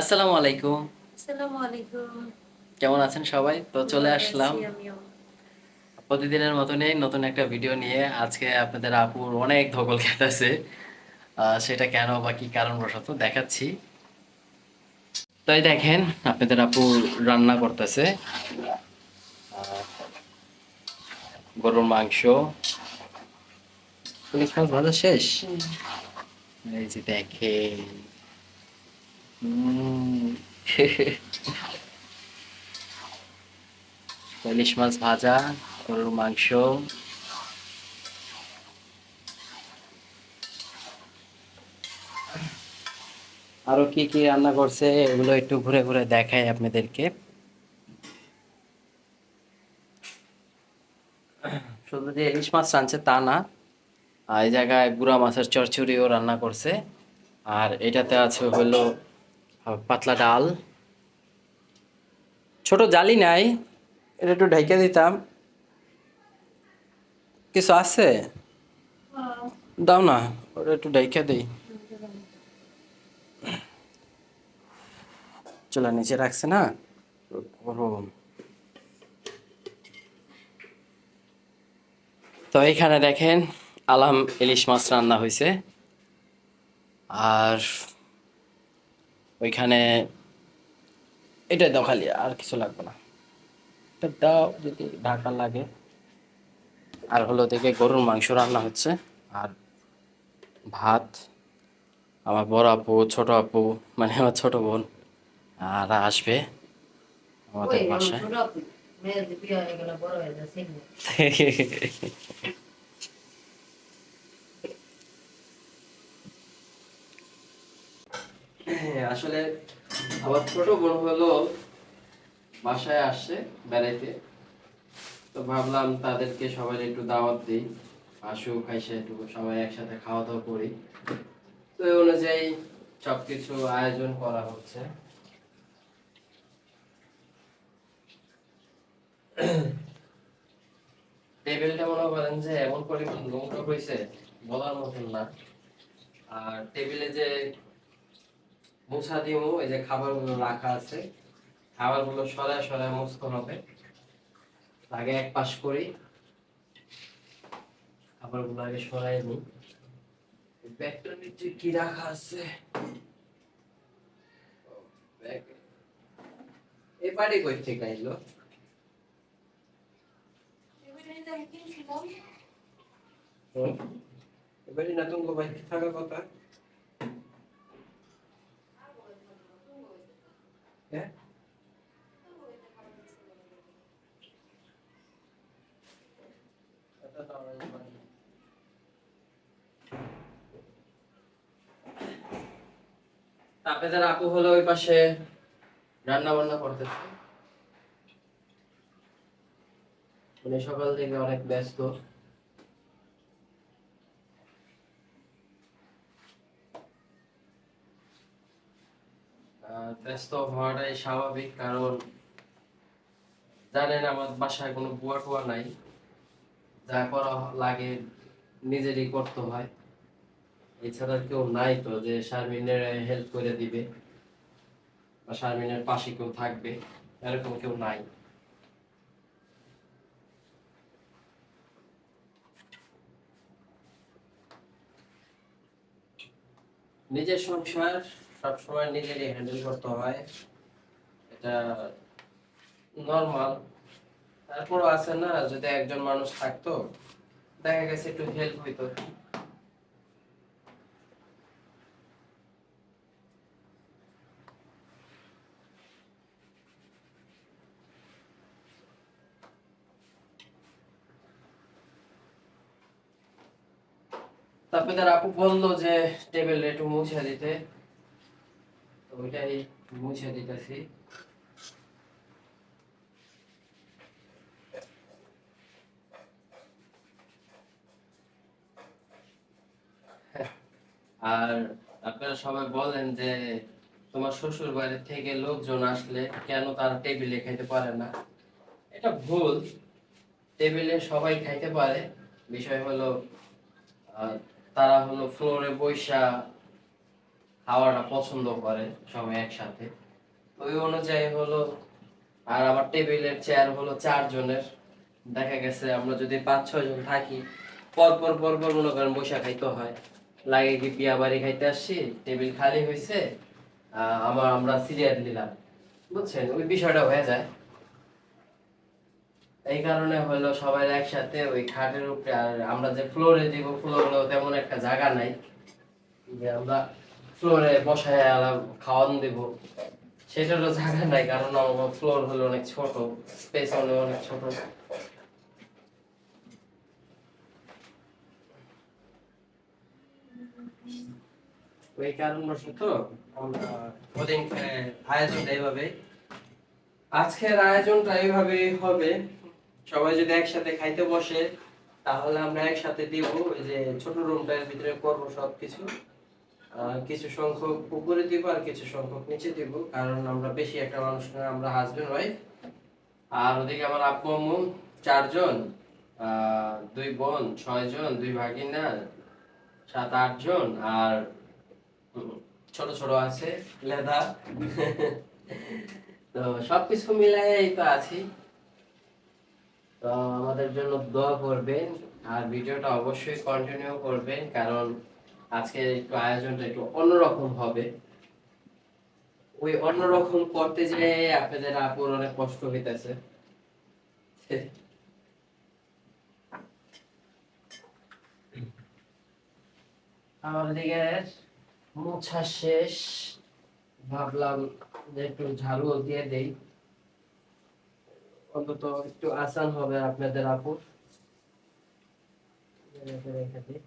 আসসালামু আলাইকুম। আসসালামু আলাইকুম। কেমন আছেন সবাই? তো চলে আসলাম। প্রতিদিনের মতনই নতুন একটা ভিডিও নিয়ে আজকে আপনাদের আপুর অনেক ধকল খেতেছে। সেটা কেন বা কি কারণবশত দেখাচ্ছি। তাই দেখেন আপনাদের আপু রান্না করতেছে। গরুর মাংস। ইলিশ মাছ ভাজা শেষ? এই যে দেখেন। ইলিশ মাছ ভাজা, গরুর মাংস। আরও কি কি রান্না করছে, এগুলো একটু ঘুরে ঘুরে দেখাই আপনাদেরকে। শুধু যে ইলিশ মাছ রাঁধছে তা না এই জায়গায় গুড়া মাছের চচ্চড়িও রান্না করছে। আর এটাতে আছে হলো পাতলা ডাল। ছোট জালি নাই। এটা একটু ঢেকে দিতাম। কিছু আছে? দাও না, ওটা একটু ঢেকে দিই। চুলা নিচে রাখছে না? তো এখানে দেখেন আলাম ইলিশ মাছ রান্না হয়েছে আর ওইখানে এটা দাও খালি আর কিছু লাগবে না। এটা দাও যদি ঢাকা লাগে। আর হলো থেকে গরুর মাংস রান্না হচ্ছে। আর ভাত আমার বড় আপু ছোট আপু মানে আমার ছোট বোন আর আসবে আমাদের বাসায় ছোট আপু, মেয়ের যে বিয়ে হয়ে গেল, বড় হয়ে যাচ্ছে, এগুলো। হ্যাঁ, আসলে আমার ছোট বোন হলো বাসায় আসছে বেড়াইতে। তো ভাবলাম তাদেরকে সবাই একটু দাওয়াত দিই, আসুক খাইসে একটু সবাই একসাথে খাওয়া দাওয়া করি। তো এই অনুযায়ী সবকিছু আয়োজন করা হচ্ছে। টেবিলটা মনে করেন যে এমন পরিমাণ নোংরা হয়েছে বলার মতন না। আর টেবিলে যে মুছা দিমু এই যে খাবারগুলো রাখা আছে। খাবারগুলো সরায় সরায় মুছতে হবে। আগে এক পাশ করি। খাবারগুলো আগে সরাই নি ব্যাগটার নিচে কি রাখা আছে? ব্যাগ। কই থেকে আইলো? এবারে না তুমি ভাই থাকার কথা হ্যাঁ এটা তো আমার বাড়ি। তা আপনাদের আপু হলো ওই পাশে রান্না বান্না করতেছে। উনি সকাল থেকে অনেক ব্যস্ত। ব্যস্ত হওয়াটাই স্বাভাবিক, কারণ জানেন আমার বাসায় কোনো বুয়া টুয়া নাই। যা করা লাগে নিজেরই করতে হয়। এছাড়া কেউ নাই তো যে শারমিনের হেল্প করে দিবে বা শারমিনের পাশে কেউ থাকবে, এরকম কেউ নাই। নিজের সংসার সবসময় নিজেরই হ্যান্ডেল করতে হয়। এটা নর্মাল তারপরও আছে না, যদি একজন মানুষ থাকতো, দেখা গেছে একটু হেল্প হইতো। তারপরে তার আপু বলল যে টেবিল একটু মুছে দিতে। তো ওইটাই মুছে দিতেছি। আর আপনারা সবাই বলেন যে তোমার শ্বশুর বাড়ি থেকে লোকজন আসলে কেন তারা টেবিলে খাইতে পারে না? এটা ভুল। টেবিলে সবাই খাইতে পারে। বিষয় হলো তারা হলো ফ্লোরে বৈশা হাওয়াটা পছন্দ করে সবাই একসাথে। ওই অনুযায়ী হলো, আর আমার টেবিলের চেয়ার হলো চারজনের। দেখা গেছে আমরা যদি পাঁচ, ছয় জন থাকি, পরপর পর পর পর মনে করেন বৈশা খাইতে হয়। লাগে কি বিয়া বাড়ি খাইতে আসছি, টেবিল খালি হয়েছে আমার আমরা সিরিয়াল দিলাম বুঝছেন? ওই বিষয়টা হয়ে যায়। এই কারণে হলো সবাই একসাথে ওই খাটের উপরে, আর আমরা যে ফ্লোরে দিব ফ্লোরেও তেমন একটা জায়গা নাই। যে আমরা ফ্লোরে বসায় খাওয়ান দেব। সেটারও জায়গা নাই, কারণ আমার ফ্লোর হলো অনেক ছোট স্পেস হলো অনেক ছোট। ওই কারণবশত আমরা ওদিন আয়োজনটা এইভাবে আজকের আয়োজনটা এইভাবেই হবে। সবাই যদি একসাথে খাইতে বসে তাহলে আমরা একসাথে দিব। ওই যে ছোট রুমটার ভিতরে করব সবকিছু। আহ, কিছু সংখ্যক উপরে দিব আর কিছু সংখ্যক নিচে দিব কারণ আমরা বেশি একটা মানুষ না আমরা হাজবেন্ড ওয়াইফ আর ওদিকে আমার আব্বু আম্মু চারজন। দুই বোন ছয়জন দুই ভাগিনা সাত আটজন। আর ছোট ছোট আছে লেদা। তো সবকিছু মিলাই তো আছি। তো আমাদের জন্য দোয়া করবেন আর ভিডিওটা অবশ্যই কন্টিনিউ করবেন, কারণ আজকে একটু আয়োজনটা একটু অন্যরকম হবে। ওই অন্যরকম করতে যে আপনাদের আপুর অনেক কষ্ট হইতেছে। মোছা শেষ। ভাবলাম যে একটু ঝাড়ু দিয়ে দেই। অন্তত একটু আসান হবে আপনাদের আপুর। রেখে রেখে দিই।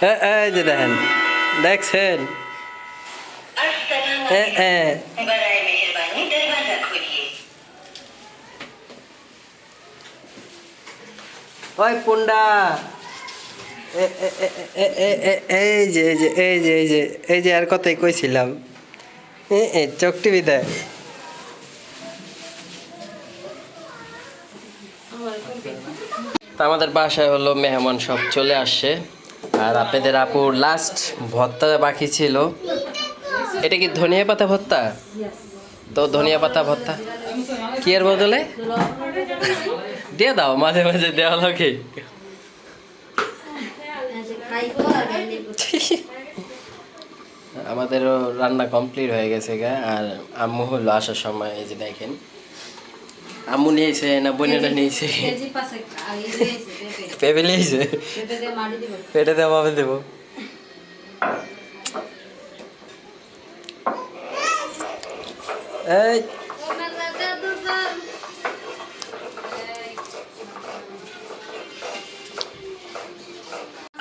এ- এই যে দেখেন, দেখছেন? এ এ। ওই পুন্ডা। এ- এ- এ- এ- এ- এ- এই যে এই যে এই যে এই যে এই যে আর কথাই কইছিলাম। এ এ চোখ টিভি দেয় তা আমাদের বাসায় হলো মেহমান সব চলে আসছে। আর আপনাদের আপুর লাস্ট ভর্তা বাকি ছিল। এটা কি ধনিয়া পাতা ভর্তা তো ধনিয়া পাতা ভর্তা কি এর বদলে? দিয়ে দাও, মাঝে মাঝে দেওয়া লাগে। আমাদেরও রান্না কমপ্লিট হয়ে গেছে গা, আর আম্মু হলো আসার সময় এই যে দেখেন। আম্মু নিয়েছে না বোনেরা নিয়েছে? পেঁপে নিয়েছে? দিব পেটে দেওয়া ভাবে দেবো। এই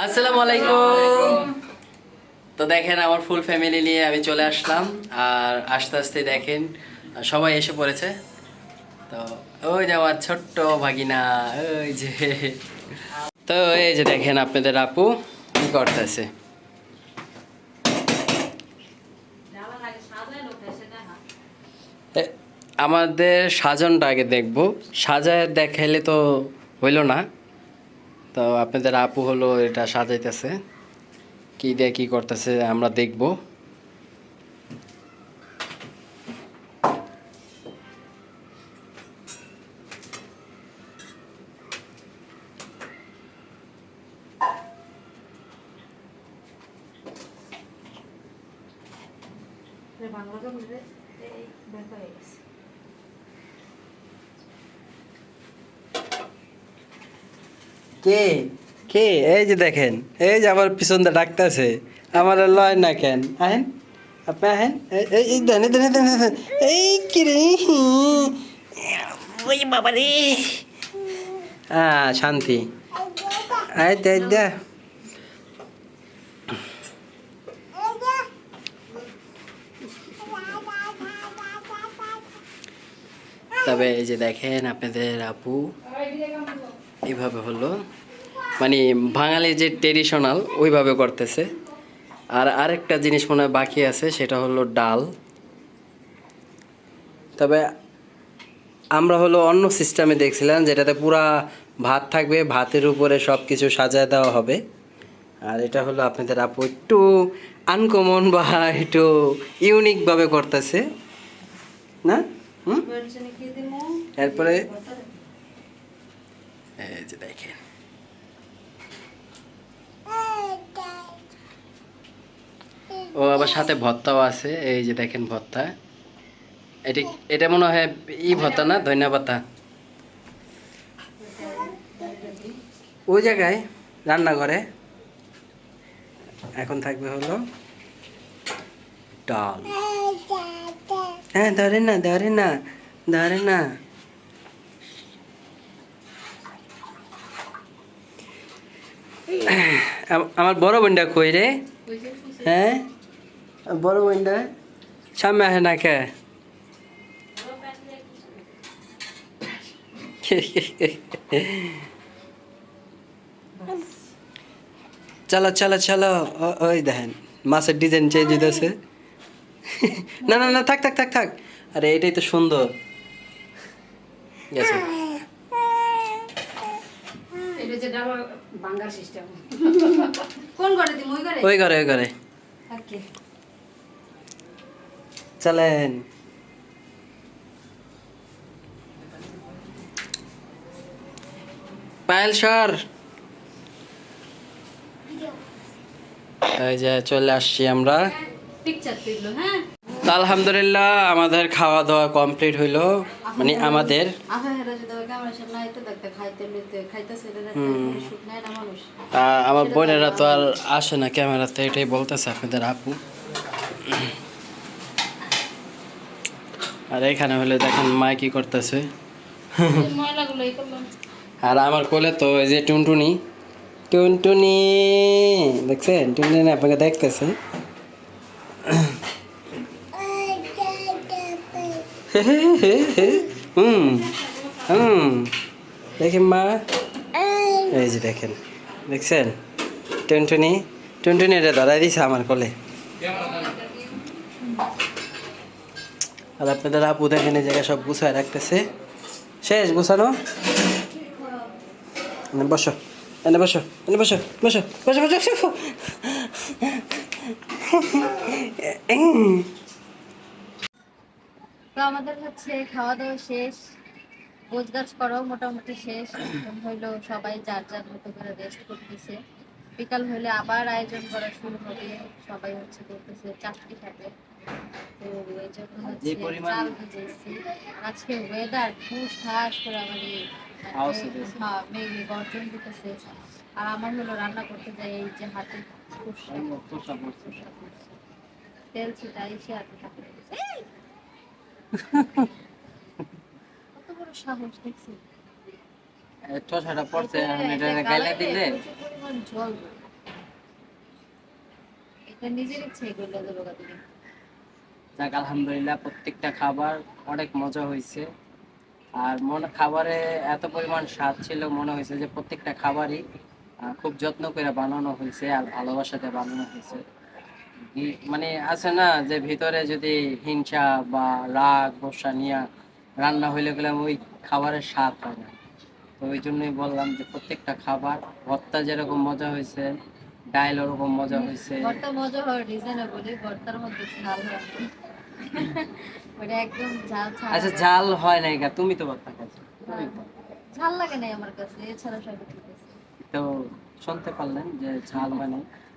আসসালামু আলাইকুম। তো দেখেন আমার ফুল ফ্যামিলি নিয়ে আমি চলে আসলাম। আর আস্তে আস্তে দেখেন, সবাই এসে পড়েছে। তো ওই যে আমার ছোট্ট ভাগিনা, ওই যে। তো এই যে দেখেন আপনাদের আপু কি করতেছে। আমাদের সাজনটা আগে দেখব। সাজায় দেখাইলে তো হইল না। তো আপনাদের আপু হলো এটা সাজাইতেছে। কি দিয়ে কি করতেছে আমরা দেখব। বলতে এই ব্যাংক হয়ে গেছে কে? কে? এই যে দেখেন এই যে আমার পিছন দিয়ে ডাকতেছে আমার লয় না কেন? আহেন আপনি আহেন এই- দেন দেন দেন, এই কি রে? ওই বাবা রে হ্যাঁ শান্তি। আয় দে দে। তবে এই যে দেখেন আপনাদের আপু। এইভাবে হলো। মানে বাঙালি যে ট্রেডিশনাল ওইভাবে করতেছে। আর আরেকটা জিনিস মনে হয় বাকি আছে সেটা হলো ডাল। তবে আমরা হলো অন্য সিস্টেমে দেখছিলাম যেটাতে পুরা ভাত থাকবে ভাতের উপরে সব কিছু সাজায় দেওয়া হবে। আর এটা হলো আপনাদের আপু একটু আনকমন বা একটু ইউনিকভাবে করতেছে। না? হুম? এরপরে এই যে দেখেন ও আবার সাথে ভর্তাও আছে এই যে দেখেন ভর্তা এটি এটা মনে হয় ই ভর্তা না ধনিয়া পাতা ওই জায়গায় রান্নাঘরে। এখন থাকবে হলো ডাল। হ্যাঁ ধরে না ধরে না ধরে না আম- আমার বড় বোনটা কই রে? হ্যাঁ? বড় বোনটা? সামনে আসে না কে? চলো চলো চলো। ওই দেখেন মাছের ডিজাইন চেঞ্জ হইতেছে। না না না থাক থাক থাক থাক। আরে এটাই তো সুন্দর। গেছে এটা যেটা আমার বাঙ্গার সিস্টেম কোন ঘরে দিমু? ওই ঘরে? ওই ঘরে ওই ঘরে। ওকে। চলেন। পায়েল সর। এই যে চলে আসছি আমরা। হ্যাঁ? আলহামদুলিল্লাহ আমাদের খাওয়া দাওয়া কমপ্লিট হইল। মানে আমাদের আহা হেরা যদি ওই ক্যামেরার সামনে আইতে দেখতে খাইতে লইতে খাইতেছে এটা শুট নাই না মানুষ? আহ, আমার বোনেরা তো আর আসে না ক্যামেরাতে এটাই বলতেছে আপনাদের আপু। আর এখানে হলে দেখেন মা কি করতেছে। আর আমার কোলে তো এই যে টুনটুনি টুনটুনি দেখছেন? টুনটুনি আপনাকে দেখতেছে। হুম হুম। দেখেন মা। এই। যে দেখেন দেখছেন? টুনটুনি টুনটুনি এটা ধরাই দিছে আমার কোলে। আর আপনাদের আপু দেখেন এই জায়গায় সব গুছায় রাখতেছে। শেষ গুছানো? বসো এনে বসো এনে বসো বসো বসো বসো বসো। তো আমাদের হচ্ছে খাওয়া দাওয়া শেষ গোছ গাছ করাও মোটামুটি শেষ হইল সবাই যার যার মতো করে রেস্ট করতেছে বিকাল হইলে আবার আয়োজন করা শুরু হবে সবাই হচ্ছে করতেছে চাকরি খাবে তো এই জন্য হচ্ছে চাল ভিজেছি আজকে ওয়েদার করে আমার। হ্যাঁ মেঘে গর্জন দিতেছে আর আমার হলো রান্না করতে যাই এই যে হাতে। তেল ছিটা এসে আর পিঠা করে দিছে। এই! কত বড় সাহস দেখছি। ঠোসাটা পড়ছে এখন এটা একটা দিলে? প্রচুর পরিমাণ জল বের। এটা নিজের ইচ্ছে এগুলো দেবো তুমি যাক আলহামদুলিল্লাহ প্রত্যেকটা খাবার অনেক মজা হয়েছে। আর মনে খাবারে এত পরিমাণ স্বাদ ছিল মনে হয়েছে যে প্রত্যেকটা খাবারই খুব যত্ন করে বানানো হয়েছে আর ভালোবাসাতে বানানো হয়েছে। মানে আছে না যে ভিতরে যদি হিংসা বা রাগ গোসা নিয়ে রান্না হইলে গেলে ওই খাবারের স্বাদ হয় না। তো ওই জন্যই বললাম যে প্রত্যেকটা খাবার ভর্তা যেরকম মজা হয়েছে ডাইল ওরকম মজা হয়েছে। ভর্তা মজা হয় রিজনেবলি ভর্তার মধ্যে ঝাল হয় ওটা একদম ঝাল ছাড়া। আচ্ছা জাল হয় নাই তুমি তো ভর্তা তুমি তো। ঝাল লাগে নাই আমার কাছে এছাড়া সব ঠিক আছে। তো শুনতে পারলেন যে ঝাল হয়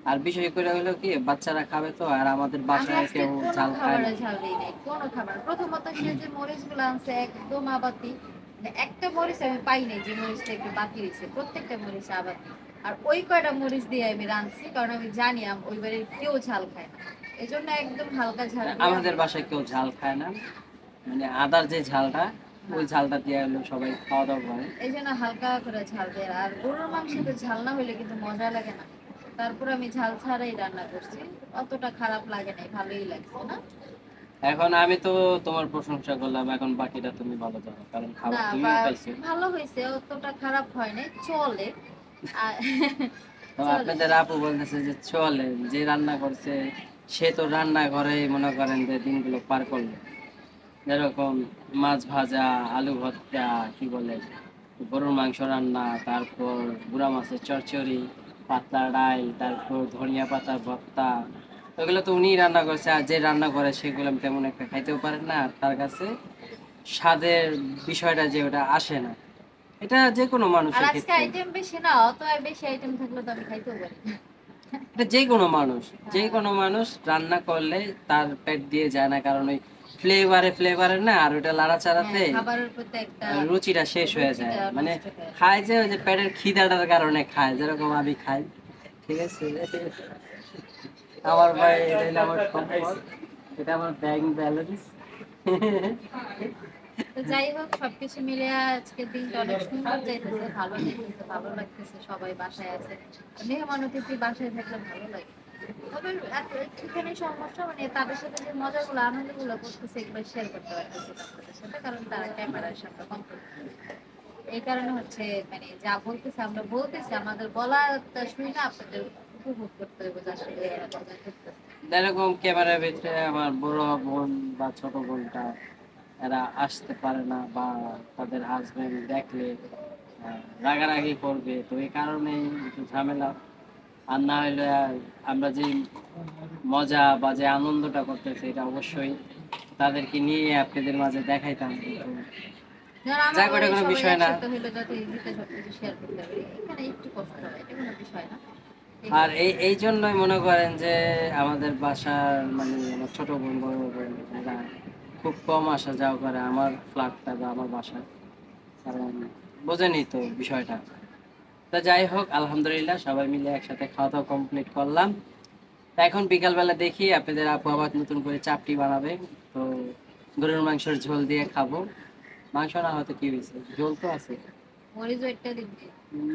আর বিষয় করে হলো কি বাচ্চারা খাবে তো আর আমাদের বাসায় কেউ ঝাল খায় না। ঝাল দিই নাই কোনো খাবার। প্রথমত সে যে মরিচগুলো আনছে একদম আবাতি মানে একটা মরিচ আমি পাই নাই যে মরিচটা একটু বাকি হয়েছে প্রত্যেকটা মরিচ আবাতি আর ওই কয়টা মরিচ দিয়ে আমি রাঁধছি কারণ আমি জানি আম- ওই বাড়ির কেউ ঝাল খায় না। এই জন্য একদম হালকা ঝাল আমাদের বাসায় কেউ ঝাল খায় না। মানে আদার যে ঝালটা ওই ঝালটা দিয়ে হলো সবাই খাওয়া দাওয়া করে। এই জন্য হালকা করে ঝাল দেয়। আর গরুর মাংসতে ঝাল না হলে কিন্তু মজা লাগে না। তারপর আমি ঝাল ছাড়াই রান্না করছি। অতটা খারাপ লাগে নাই ভালোই লাগছে না? এখন আমি তো তোমার প্রশংসা করলাম এখন বাকিটা তুমি ভালো জানো কারণ খাবার না তুমিও খাইছো। ভালো হয়েছে অতটা খারাপ হয় নাই চলে। আপনাদের আপু বলতেছে যে চলে যে রান্না করছে সে তো রান্না ঘরে মনে করেন যে দিনগুলো পার করল। যেরকম মাছ ভাজা আলু ভর্তা কি বলে গরুর মাংস রান্না তারপর বুড়া মাছের চচ্চড়ি পাতলা ডাল তারপর ধনিয়া পাতার ভর্তা ওগুলো তো উনিই রান্না করছে আর যে রান্না করে সেগুলো তেমন একটা খাইতেও পারেন না আর তার কাছে স্বাদের বিষয়টা যে ওটা আসে না। এটা যে কোনো আর মানুষের আজকে ক্ষেত্রে। আইটেম বেশি না অত বেশি আইটেম থাকলে তো আমি খাইতেও পারি। এটা যে কোনো মানুষ যে কোনো মানুষ রান্না করলে তার পেট দিয়ে যায় না কারণ ওই ফ্লেভারে ফ্লেভারে না আর ওটা লাড়াচাড়াতে হ্যাঁ, রুচিটা শেষ হয়ে যায়। মানে। খায় যে ওই যে পেটের খিদাটার কারণে খায় যেরকম আমি খাই। ঠিক আছে? আমার ভাই এটা আমার সম্পদ। এটা আমার ব্যাংক ব্যালেন্স তো যাই হোক সবকিছু মিলে আজকের দিনটা অনেক সুন্দর যাইতেছে ভালো লাগতেছে ভালো লাগতেছে সবাই বাসায় আছে। মেহমান অতিথি বাসায় থাকলে ভালো লাগে মানে ক্যামেরার কম এই কারণে হচ্ছে মানে যা বলতেছে, আমরা বলতেছি, আমাদের শুনি না আপনাদের উপভোগ করতে হবে এরকম ক্যামেরার ভিতরে আমার বড় বোন বা ছোট বোনটা, এরা আসতে পারে না বা তাদের হাজবেন্ড দেখলে রাগারাগি করবে, তো এই কারণে একটু ঝামেলা। আর না হলে আমরা যে মজা বা যে আনন্দটা করতেছি এটা অবশ্যই তাদেরকে নিয়ে আপনাদের মাঝে দেখাইতাম। হয় এটা কোনো বিষয় না। আর এই এই জন্যই মনে করেন যে আমাদের বাসার মানে আমার ছোট বোন বড় বোন এরা খুব কম আসা যাওয়া করে আমার ফ্ল্যাটটা বা আমার বাসা কারণ বোঝেনি তো বিষয়টা। তা যাই হোক আলহামদুলিল্লাহ সবাই মিলে একসাথে খাওয়া দাওয়া কমপ্লিট করলাম। তা এখন বিকালবেলা দেখি আপনাদের আপু আবার নতুন করে চাপটি বানাবে। তো গরুর মাংসের ঝোল দিয়ে খাব। মাংস না হয়তো কি হয়েছে? ঝোল তো আছে।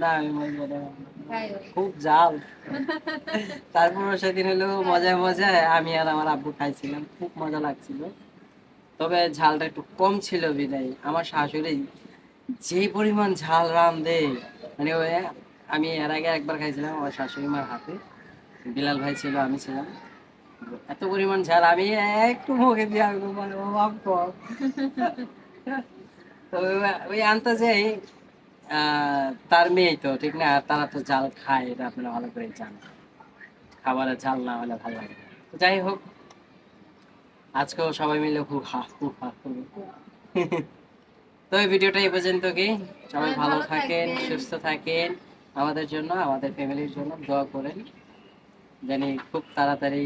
না। খুব জাল তারপর সেদিন হলো মজায় মজায় আমি আর আমার আব্বু খাইছিলাম। খুব মজা লাগছিল। তবে ঝালটা একটু কম ছিল বিদায়। আমার শাশুড়ি যে পরিমাণ ঝাল রান্ধে মানে ওই, আমি এর আগে একবার খাইছিলাম আমার শাশুড়ি মার হাতে। বিলাল ভাই ছিল, আমি ছিলাম। এত পরিমাণ ঝাল, আমি একটু মুখে দিয়ে মানে ও বাপ তো ওই- আনতে যাই তার মেয়ে তো, ঠিক না? আর তারা তো জাল খায়, এটা আপনারা ভালো করে জানেন। খাবারের ঝাল না হলে ভালো লাগে তো যাই হোক, আজকেও সবাই মিলে খুব হা হু হা করবে তো এই ভিডিওটা এই পর্যন্ত কি সবাই সবাই ভালো থাকেন সুস্থ থাকেন। আমাদের জন্য আমাদের ফ্যামিলির জন্য দোয়া করেন। জানি খুব তাড়াতাড়ি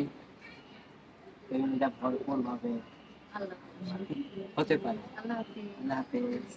ফ্যামিলিটা ভরপুর ভাবে হতে পারে। আল্লাহ হাফেজ।